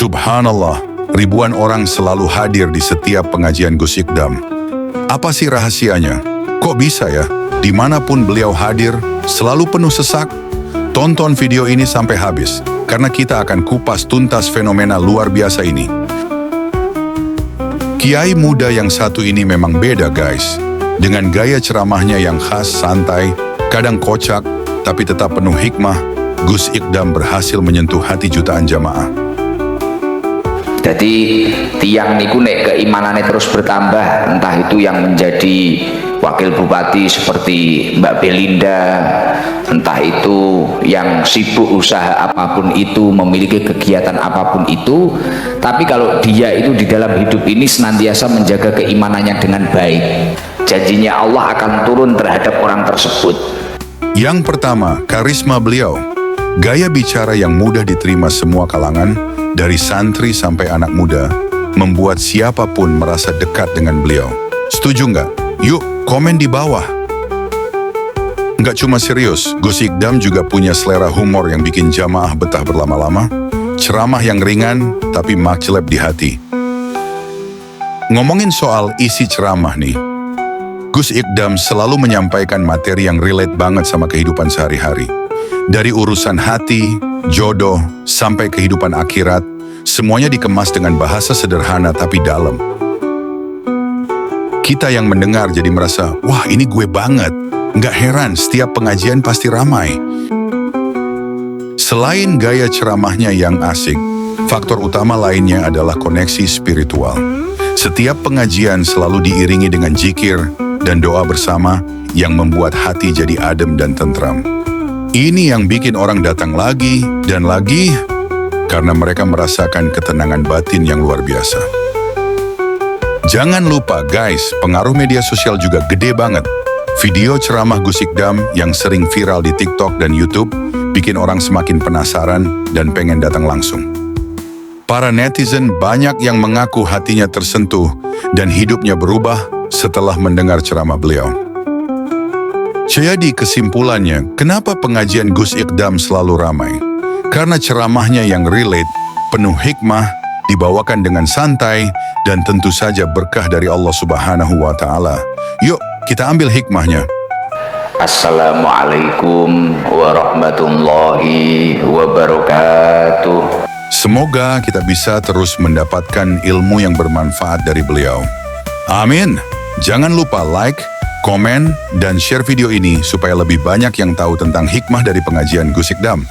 Subhanallah, ribuan orang selalu hadir di setiap pengajian Gus Ikdam. Apa sih rahasianya? Kok bisa ya? Di mana pun beliau hadir, selalu penuh sesak. Tonton video ini sampai habis, karena kita akan kupas tuntas fenomena luar biasa ini. Kiai muda yang satu ini memang beda guys. Dengan gaya ceramahnya yang khas santai, kadang kocak, tapi tetap penuh hikmah, Gus Ikdam berhasil menyentuh hati jutaan jamaah. Jadi tiang niku nek keimanannya terus bertambah, entah itu yang menjadi wakil bupati seperti Mbak Belinda, entah itu yang sibuk usaha apa pun itu, memiliki kegiatan apa pun itu, tapi kalau dia itu di dalam hidup ini senantiasa menjaga keimanannya dengan baik, janjinya Allah akan turun terhadap orang tersebut. Yang pertama, karisma beliau. Gaya bicara yang mudah diterima semua kalangan, dari santri sampai anak muda, membuat siapa pun merasa dekat dengan beliau. Setuju nggak? Yuk, komen di bawah. Nggak cuma serius, Gus Ikdam juga punya selera humor yang bikin jamaah betah berlama-lama, ceramah yang ringan tapi makcelep di hati. Ngomongin soal isi ceramah nih, Gus Ikdam selalu menyampaikan materi yang relate banget sama kehidupan sehari-hari. Dari urusan hati, jodoh, sampai kehidupan akhirat, semuanya dikemas dengan bahasa sederhana tapi dalam. Kita yang mendengar jadi merasa, wah ini gue banget. Nggak heran setiap pengajian pasti ramai. Selain gaya ceramahnya yang asik, faktor utama lainnya adalah koneksi spiritual. Setiap pengajian selalu diiringi dengan jikir dan doa bersama yang membuat hati jadi adem dan tentram. Ini yang bikin orang datang lagi dan lagi karena mereka merasakan ketenangan batin yang luar biasa. Jangan lupa guys, pengaruh media sosial juga gede banget. Video ceramah Gus Ikdam yang sering viral di TikTok dan YouTube bikin orang semakin penasaran dan pengen datang langsung. Para netizen banyak yang mengaku hatinya tersentuh dan hidupnya berubah setelah mendengar ceramah beliau. Jadi kesimpulannya, kenapa pengajian Gus Ikdam selalu ramai? Karena ceramahnya yang relate, penuh hikmah, dibawakan dengan santai, dan tentu saja berkah dari Allah Subhanahu wa Ta'ala. Yuk, kita ambil hikmahnya. Assalamualaikum warahmatullahi wabarakatuh. Semoga kita bisa terus mendapatkan ilmu yang bermanfaat dari beliau. Amin. Jangan lupa like, komen, dan share video ini supaya lebih banyak yang tahu tentang hikmah dari pengajian Gus Ikdam.